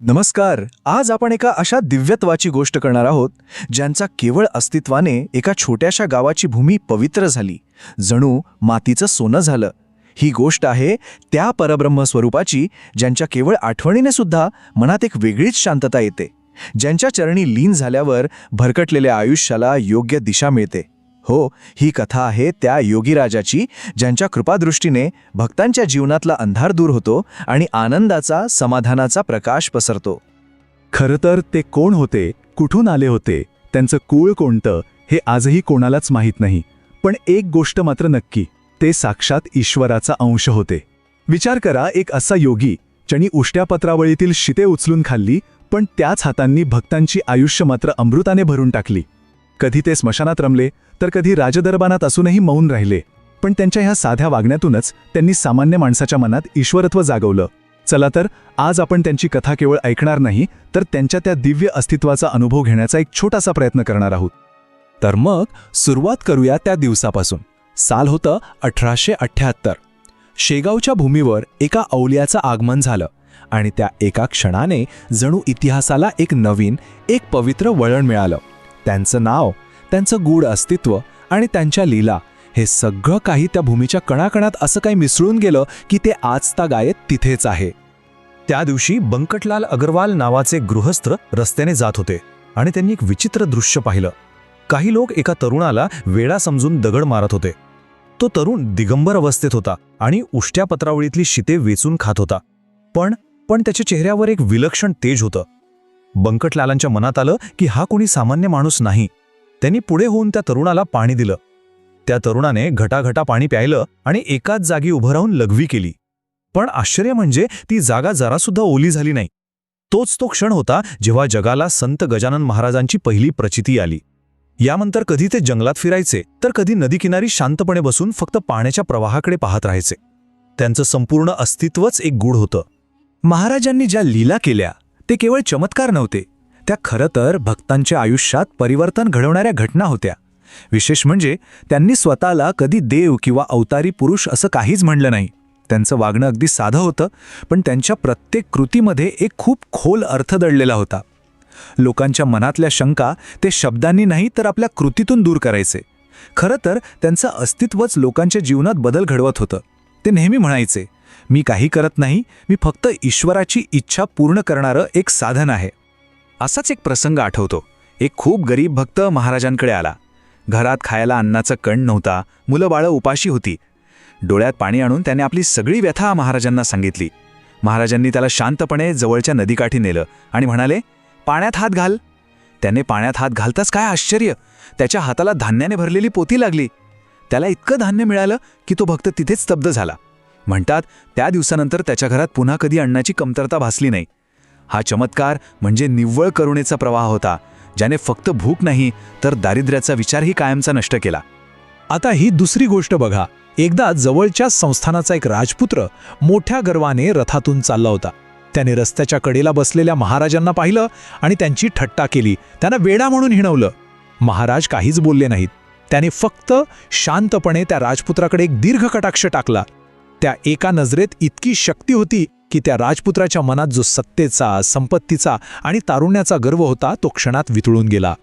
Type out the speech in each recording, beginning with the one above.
नमस्कार आज आपण एका अशा दिव्यत्वाची गोष्ट करणार आहोत ज्यांचा केवळ अस्तित्वाने एका छोट्याशा गावाची भूमी पवित्र झाली. जणू मातीचं सोनं झालं. ही गोष्ट आहे त्या परब्रह्म स्वरूपाची ज्यांच्या केवळ आठवणीने सुद्धा मनात एक वेगळीच शांतता येते. ज्यांच्या चरणी लीन झाल्यावर भरकटलेल्या आयुष्याला योग्य दिशा मिळते. हो ही कथा आहे त्या योगीराजाची ज्यांच्या कृपादृष्टीने भक्तांच्या जीवनातला अंधार दूर होतो आणि आनंदाचा समाधानाचा प्रकाश पसरतो. खरं तर ते कोण होते कुठून आले होते त्यांचं कुळ कोणतं हे आजही कोणालाच माहीत नाही पण एक गोष्ट मात्र नक्की ते साक्षात ईश्वराचा अंश होते. विचार करा एक असा योगी ज्यांनी उष्ट्या पत्रावळीतील शिते उचलून खाल्ली पण त्याच हातांनी भक्तांची आयुष्य मात्र अमृताने भरून टाकली. कधी ते स्मशानात रमले तर कधी राजदरबानात असूनही मौन राहिले. पण त्यांच्या ह्या साध्या वागण्यातूनच त्यांनी सामान्य माणसाच्या मनात ईश्वरत्व जागवलं. चला तर आज आपण त्यांची कथा केवळ ऐकणार नाही तर त्यांच्या त्या दिव्य अस्तित्वाचा अनुभव घेण्याचा एक छोटासा प्रयत्न करणार आहोत. तर मग सुरुवात करूया त्या दिवसापासून. साल होतं अठराशे अठ्ठ्याहत्तर. शेगावच्या भूमीवर एका औल्याचं आगमन झालं आणि त्या एका क्षणाने जणू इतिहासाला एक नवीन एक पवित्र वळण मिळालं. त्यांचं नाव त्यांचं गूढ अस्तित्व आणि त्यांच्या लीला हे सगळं काही त्या भूमीच्या कणाकणात असं काही मिसळून गेलं की ते आजता गायत तिथेच आहे. त्या दिवशी बंकटलाल अगरवाल नावाचे गृहस्थ रस्त्याने जात होते आणि त्यांनी एक विचित्र दृश्य पाहिलं. काही लोक एका तरुणाला वेडा समजून दगड मारत होते. तो तरुण दिगंबर अवस्थेत होता आणि उष्ट्या पत्रावळीतली शिते वेचून खात होता. पण पण त्याच्या चेहऱ्यावर एक विलक्षण तेज होतं. बंकटलालांच्या मनात आलं की हा कोणी सामान्य माणूस नाही. त्यांनी पुढे होऊन त्या तरुणाला पाणी दिलं. त्या तरुणाने घटाघटा पाणी प्यायलं आणि एकाच जागी उभं राहून लघवी केली. पण आश्चर्य म्हणजे ती जागा जरासुद्धा ओली झाली नाही. तोच तो क्षण होता जेव्हा जगाला संत गजानन महाराजांची पहिली प्रचिती आली. यानंतर कधी ते जंगलात फिरायचे तर कधी नदीकिनारी शांतपणे बसून फक्त पाण्याच्या प्रवाहाकडे पाहत राहायचे. त्यांचं संपूर्ण अस्तित्वच एक गूढ होतं. महाराजांनी ज्या लीला केल्या ते केवळ चमत्कार नव्हते. त्या खरं तर भक्तांच्या आयुष्यात परिवर्तन घडवणाऱ्या घटना होत्या. विशेष म्हणजे त्यांनी स्वतःला कधी देव किंवा अवतारी पुरुष असं काहीच म्हणलं नाही. त्यांचं वागणं अगदी साधं होतं पण त्यांच्या प्रत्येक कृतीमध्ये एक खूप खोल अर्थ दडलेला होता. लोकांच्या मनातल्या शंका ते शब्दांनी नाही तर आपल्या कृतीतून दूर करायचे. खरं तर त्यांचं अस्तित्वच लोकांच्या जीवनात बदल घडवत होतं. ते नेहमी म्हणायचे मी काही करत नाही मी फक्त ईश्वराची इच्छा पूर्ण करणारं एक साधन आहे. असाच एक प्रसंग आठवतो. एक खूप गरीब भक्त महाराजांकडे आला. घरात खायला अन्नाचं कण नव्हता मुलं बाळं उपाशी होती. डोळ्यात पाणी आणून त्याने आपली सगळी व्यथा महाराजांना सांगितली. महाराजांनी त्याला शांतपणे जवळच्या नदीकाठी नेलं आणि म्हणाले पाण्यात हात घाल. त्याने पाण्यात हात घालताच काय आश्चर्य! त्याच्या हाताला धान्याने भरलेली पोती लागली. त्याला इतकं धान्य मिळालं की तो भक्त तिथेच स्तब्ध झाला. म्हणतात त्या दिवसानंतर त्याच्या घरात पुन्हा कधी अन्नाची कमतरता भासली नाही. हा चमत्कार म्हणजे निव्वळ करुणेचा प्रवाह होता ज्याने फक्त भूक नाही तर दारिद्र्याचा विचारही कायमचा नष्ट केला. आता ही दुसरी गोष्ट बघा. एकदा जवळच्या संस्थानाचा एक राजपुत्र मोठ्या गर्वाने रथातून चालला होता. त्याने रस्त्याच्या कडेला बसलेल्या महाराजांना पाहिलं आणि त्यांची ठट्टा केली. त्यांना वेडा म्हणून हिणवलं. महाराज काहीच बोलले नाहीत. त्याने फक्त शांतपणे त्या राजपुत्राकडे एक दीर्घ कटाक्ष टाकला. त्या एका नजरेत इतकी शक्ती होती की त्या राजपुत्राच्या मनात जो सत्तेचा संपत्तीचा आणि तारुण्याचा गर्व होता तो क्षणात वितळून गेला.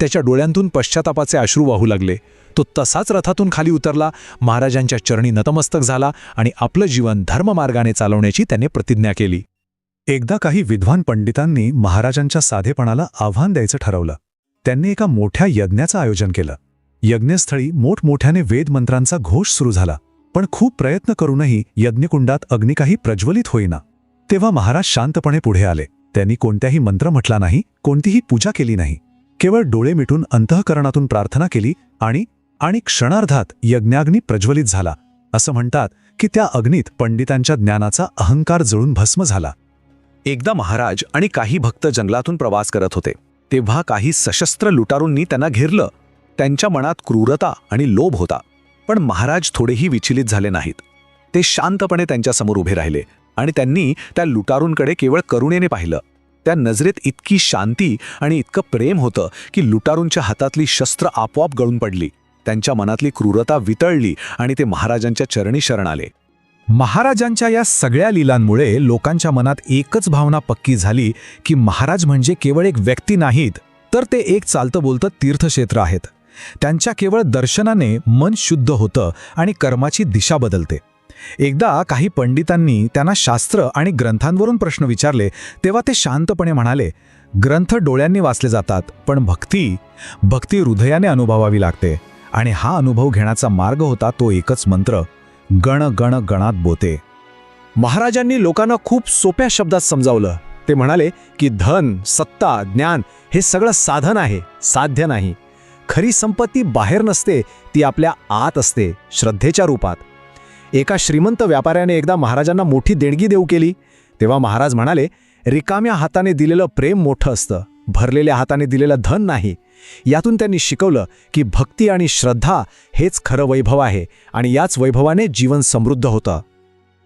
त्याच्या डोळ्यांतून पश्चातापाचे अश्रू वाहू लागले. तो तसाच रथातून खाली उतरला. महाराजांच्या चरणी नतमस्तक झाला आणि आपलं जीवन धर्ममार्गाने चालवण्याची त्याने प्रतिज्ञा केली. एकदा काही विद्वान पंडितांनी महाराजांच्या साधेपणाला आव्हान द्यायचं ठरवलं. त्यांनी एका मोठ्या यज्ञाचं आयोजन केलं. यज्ञस्थळी मोठमोठ्याने वेदमंत्रांचा घोष सुरू झाला. पण खूप प्रयत्न करूनही यज्ञकुंडात अग्नी काही प्रज्वलित होईना. तेव्हा महाराज शांतपणे पुढे आले. त्यांनी कोणत्याही मंत्र म्हटला नाही कोणतीही पूजा केली नाही. केवळ डोळे मिटून अंतःकरणातून प्रार्थना केली आणि आणि क्षणार्धात यज्ञाग्नी प्रज्वलित झाला. असं म्हणतात की त्या अग्नीत पंडितांच्या ज्ञानाचा अहंकार जळून भस्म झाला. एकदा महाराज आणि काही भक्त जंगलातून प्रवास करत होते. तेव्हा काही सशस्त्र लुटारूंनी त्यांना घेरलं. त्यांच्या मनात क्रूरता आणि लोभ होता. पण महाराज थोडेही विचलित झाले नाहीत. ते शांतपणे त्यांच्यासमोर उभे राहिले आणि त्यांनी त्या लुटारूंकडे केवळ करुणेने पाहिलं. त्या नजरेत इतकी शांती आणि इतकं प्रेम होतं की लुटारूंच्या हातातली शस्त्र आपोआप गळून पडली. त्यांच्या मनातली क्रूरता वितळली आणि ते महाराजांच्या चरणी शरण आले. महाराजांच्या या सगळ्या लीलांमुळे लोकांच्या मनात एकच भावना पक्की झाली की महाराज म्हणजे केवळ एक व्यक्ती नाहीत तर ते एक चालतं बोलतं तीर्थक्षेत्र आहेत. त्यांच्या केवळ दर्शनाने मन शुद्ध होतं आणि कर्माची दिशा बदलते. एकदा काही पंडितांनी त्यांना शास्त्र आणि ग्रंथांवरून प्रश्न विचारले तेव्हा ते शांतपणे म्हणाले ग्रंथ डोळ्यांनी वाचले जातात पण भक्ती भक्ती हृदयाने अनुभवावी लागते. आणि हा अनुभव घेण्याचा मार्ग होता तो एकच मंत्र गण गण गणात बोते. महाराजांनी लोकांना खूप सोप्या शब्दात समजावलं. ते म्हणाले की धन सत्ता ज्ञान हे सगळं साधन आहे साध्य नाही. खरी संपत्ती बाहेर नसते ती आपल्या आत असते श्रद्धेच्या रूपात. एका श्रीमंत व्यापाऱ्याने एकदा महाराजांना मोठी देणगी देऊ केली. तेव्हा महाराज म्हणाले रिकाम्या हाताने दिलेलं प्रेम मोठं असतं. भरलेल्या हाताने दिलेलं धन नाही. यातून त्यांनी शिकवलं की भक्ती आणि श्रद्धा हेच खरं वैभव आहे आणि याच वैभवाने जीवन समृद्ध होतं.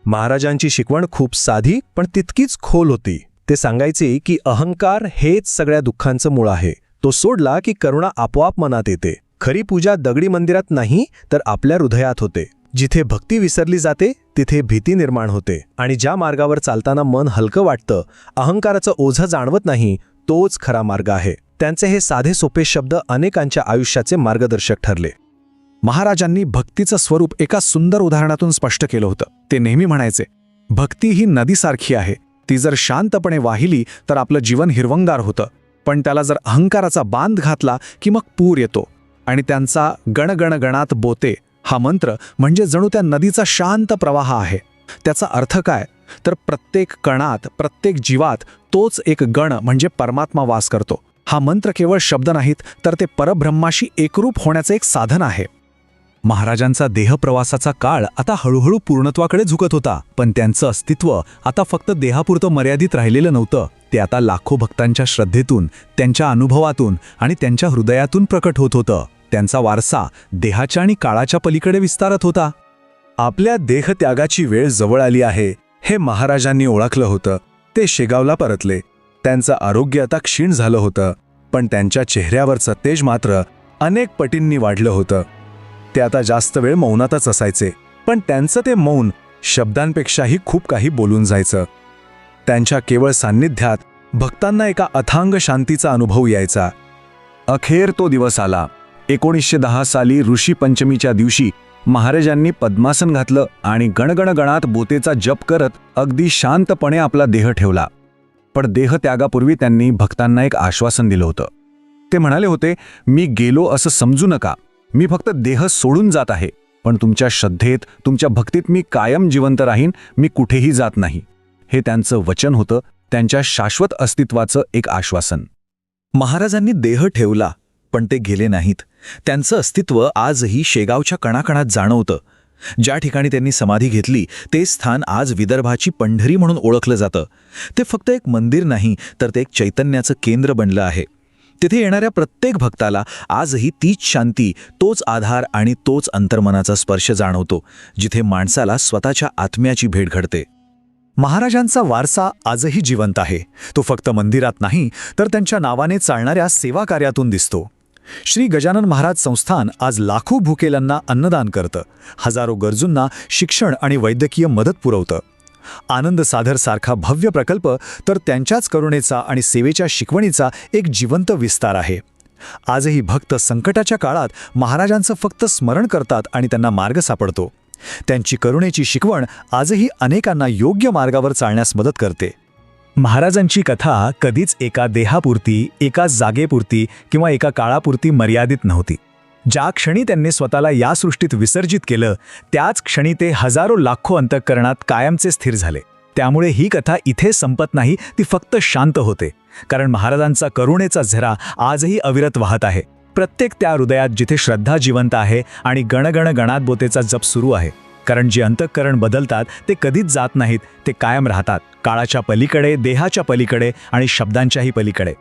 महाराजांची शिकवण खूप साधी पण तितकीच खोल होती. ते सांगायचे की अहंकार हेच सगळ्या दुःखांचं मूळ आहे. तो सोडला की करुणा आपोआप मनात येते. खरी पूजा दगडी मंदिरात नाही तर आपल्या हृदयात होते. जिथे भक्ती विसरली जाते तिथे भीती निर्माण होते. आणि ज्या मार्गावर चालताना मन हलकं वाटतं अहंकाराचं ओझं जाणवत नाही तोच खरा मार्ग आहे. त्यांचे हे साधे सोपे शब्द अनेकांच्या आयुष्याचे मार्गदर्शक ठरले. महाराजांनी भक्तीचं स्वरूप एका सुंदर उदाहरणातून स्पष्ट केलं होतं. ते नेहमी म्हणायचे भक्ती ही नदीसारखी आहे. ती जर शांतपणे वाहिली तर आपलं जीवन हिरवंगार होतं. पण त्याला जर अहंकाराचा बांध घातला की मग पूर येतो. आणि त्यांचा गणगणगणात बोते हा मंत्र म्हणजे जणू त्या नदीचा शांत प्रवाह आहे. त्याचा अर्थ काय? तर प्रत्येक कणात प्रत्येक जीवात तोच एक गण म्हणजे परमात्मा वास करतो. हा मंत्र केवळ शब्द नाहीत तर ते परब्रह्माशी एकरूप होण्याचं एक साधन आहे. महाराजांचा देहप्रवासाचा काळ आता हळूहळू पूर्णत्वाकडे झुकत होता पण त्यांचं अस्तित्व आता फक्त देहापुरतं मर्यादित राहिलेलं नव्हतं. ते आता लाखो भक्तांच्या श्रद्धेतून त्यांच्या अनुभवातून आणि त्यांच्या हृदयातून प्रकट होत होतं. त्यांचा वारसा देहाच्या आणि काळाच्या पलीकडे विस्तारत होता. आपल्या देहत्यागाची वेळ जवळ आली आहे हे महाराजांनी ओळखलं होतं. ते शेगावला परतले. त्यांचं आरोग्य आता क्षीण झालं होतं पण त्यांच्या चेहऱ्यावरचं तेज मात्र अनेक पटींनी वाढलं होतं. ते आता जास्त वेळ मौनातच असायचे पण त्यांचं ते मौन शब्दांपेक्षाही खूप काही बोलून जायचं. त्यांच्या केवळ सान्निध्यात भक्तांना एका अथांग शांतीचा अनुभव यायचा. अखेर तो दिवस आला. एकोणीसशे दहा साली ऋषी पंचमीच्या दिवशी महाराजांनी पद्मासन घातलं आणि गणगणगणात बोतेचा जप करत अगदी शांतपणे आपला देह ठेवला. पण देहत्यागापूर्वी त्यांनी भक्तांना एक आश्वासन दिलं होतं. ते म्हणाले होते मी गेलो असं समजू नका. मी फक्त देह सोडून जात आहे. पण तुमच्या श्रद्धेत तुमच्या भक्तीत मी कायम जिवंत राहीन. मी कुठेही जात नाही. हे त्यांचं वचन होतं त्यांच्या शाश्वत अस्तित्वाचं एक आश्वासन. महाराजांनी देह ठेवला पण ते गेले नाहीत. त्यांचं अस्तित्व आजही शेगावच्या कणाकणात जाणवतं. ज्या ठिकाणी त्यांनी समाधी घेतली ते स्थान आज विदर्भाची पंढरी म्हणून ओळखलं जातं. ते फक्त एक मंदिर नाही तर ते एक चैतन्याचं केंद्र बनलं आहे. तिथे येणाऱ्या प्रत्येक भक्ताला आजही तीच शांती तोच आधार आणि तोच अंतर्मनाचा स्पर्श जाणवतो जिथे माणसाला स्वतःच्या आत्म्याची भेट घडते. महाराजांचा वारसा आजही जिवंत आहे. तो फक्त मंदिरात नाही तर त्यांच्या नावाने चालणाऱ्या सेवा कार्यातून दिसतो. श्री गजानन महाराज संस्थान आज लाखो भुकेलांना अन्नदान करतं. हजारो गरजूंना शिक्षण आणि वैद्यकीय मदत पुरवतं. आनंद साधर सारखा भव्य प्रकल्प तर त्यांच्याच करुणेचा आणि सेवेच्या शिकवणीचा एक जिवंत विस्तार आहे. आजही भक्त संकटाच्या काळात महाराजांचं फक्त स्मरण करतात आणि त्यांना मार्ग सापडतो. त्यांची करुणेची शिकवण आजही अनेकांना योग्य मार्गावर चालण्यास मदत करते. महाराजांची कथा कधीच एका देहापुरती एका जागेपुरती किंवा एका काळापुरती मर्यादित नव्हती. ज्या क्षणी त्यांनी स्वतःला या सृष्टीत विसर्जित केलं त्याच क्षणी ते हजारो लाखो अंतःकरणात कायमचे स्थिर झाले. त्यामुळे ही कथा इथे संपत नाही ती फक्त शांत होते. कारण महाराजांचा करुणेचा झरा आजही अविरत वाहत आहे. प्रत्येक त्या हृदयात जिथे श्रद्धा जिवंत आहे आणि गणगण गणात बोतेचा जप सुरू आहे. कारण जे अंतःकरण बदलतात ते कधीच जात नाहीत ते कायम राहतात. काळाच्या पलीकडे देहाच्या पलीकडे आणि शब्दांच्याही पलीकडे.